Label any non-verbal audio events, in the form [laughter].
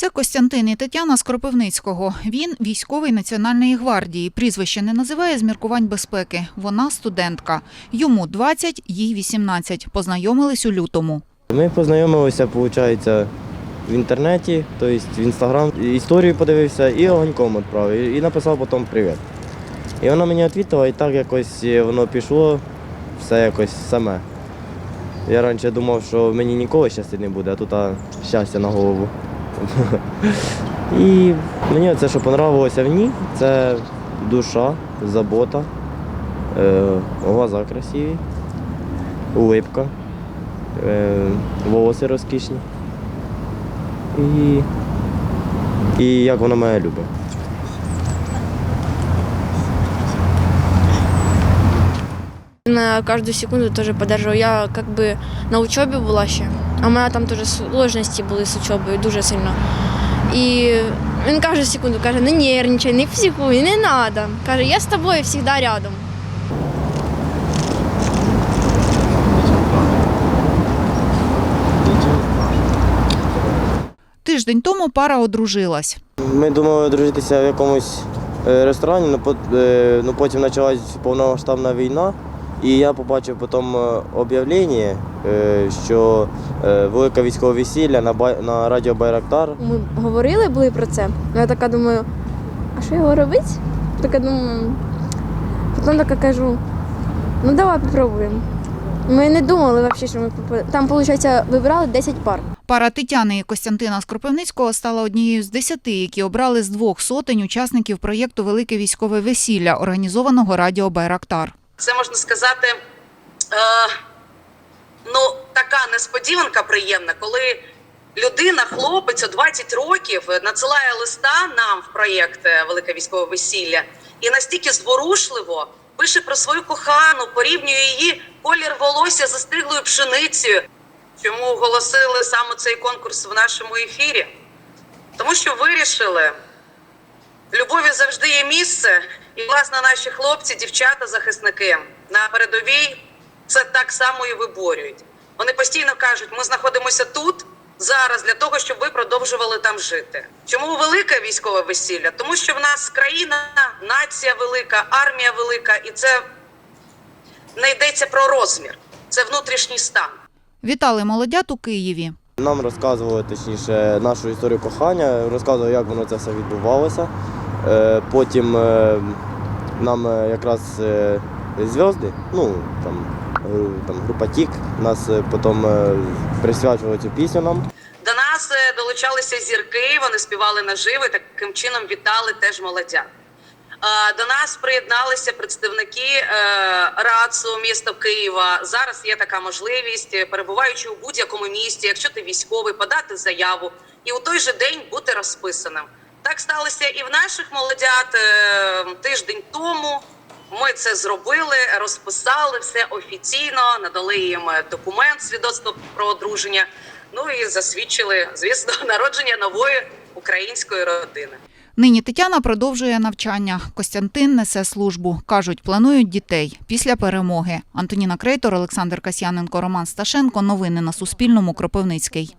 Це Костянтин і Тетяна з Кропивницького. Він військовий Національної гвардії. Прізвище не називає з міркувань безпеки. Вона студентка. Йому 20, їй 18. Познайомились у лютому. Ми познайомилися, виходить, в інтернеті, тобто в інстаграм. Історію подивився і огоньком відправив, і- написав потім привіт. І вона мені відповіла, і так якось воно пішло, все якось саме. Я раніше думав, що мені ніколи щастя не буде, а тут щастя на голову. І мені це, що понравилося в ній, це душа, забота, е, глаза красиві, улипка. Е, волоси розкішні. І, і як вона мене любить. На каждую секунду тоже поддерживаю. Я как бы на учебі була ще, а в мене там теж сложності були з учобою дуже сильно. І він каже секунду, каже, не нервничай, не психуй, не треба. Каже, я з тобою завжди рядом. Тиждень тому пара одружилась. Ми думали одружитися в якомусь е, ресторані, але ну, потім почалась повномасштабна війна. І я побачив потім е, об'явлення, е, що е, велике військове весілля на, бай- на радіо Байрактар. Ми говорили були про це. Ну, я така думаю, а що його робити? Така думаю. Потім така кажу, ну давай попробуємо. Ми не думали взагалі, що ми там, виходить, вибирали 10 пар. Пара Тетяни і Костянтина з Кропивницького стала однією з десяти, які обрали з двох сотень учасників проєкту Велике військове весілля, організованого радіо Байрактар. Це можна сказати, е, ну, така несподіванка приємна, коли людина, хлопець у 20 років надсилає листа нам в проєкт е, Велике військове весілля і настільки зворушливо пише про свою кохану, порівнює її колір волосся з застиглою пшеницею. Чому оголосили саме цей конкурс в нашому ефірі? Тому що вирішили, любові завжди є місце, і власне наші хлопці, дівчата, захисники на передовій це так само і виборюють. Вони постійно кажуть: ми знаходимося тут зараз для того, щоб ви продовжували там жити. Чому велике військове весілля? Тому що в нас країна, нація велика, армія велика, і це не йдеться про розмір, це внутрішній стан. Вітали молодят у Києві. Нам розказували точніше нашу історію кохання, розказували, як воно це все відбувалося. Е, Потім е, нам е, якраз е, зв'язки, ну там, там група Тік, нас е, потім присвячували цю пісню нам. До нас долучалися зірки, вони співали наживо, і таким чином вітали теж молодят. Е, До нас приєдналися представники РАЦУ міста Києва. Зараз є така можливість, перебуваючи у будь-якому місті, якщо ти військовий, подати заяву і у той же день бути розписаним. Так сталося і в наших молодят е, тиждень тому. Ми це зробили, розписали все офіційно, надали їм е, документ, свідоцтво про одруження. Ну і засвідчили, звісно, [laughs] народження нової української родини. Нині Тетяна продовжує навчання. Костянтин несе службу. Кажуть, планують дітей після перемоги. Антоніна Крейтор, Олександр Касьяненко, Роман Сташенко. Новини на Суспільному. Кропивницький.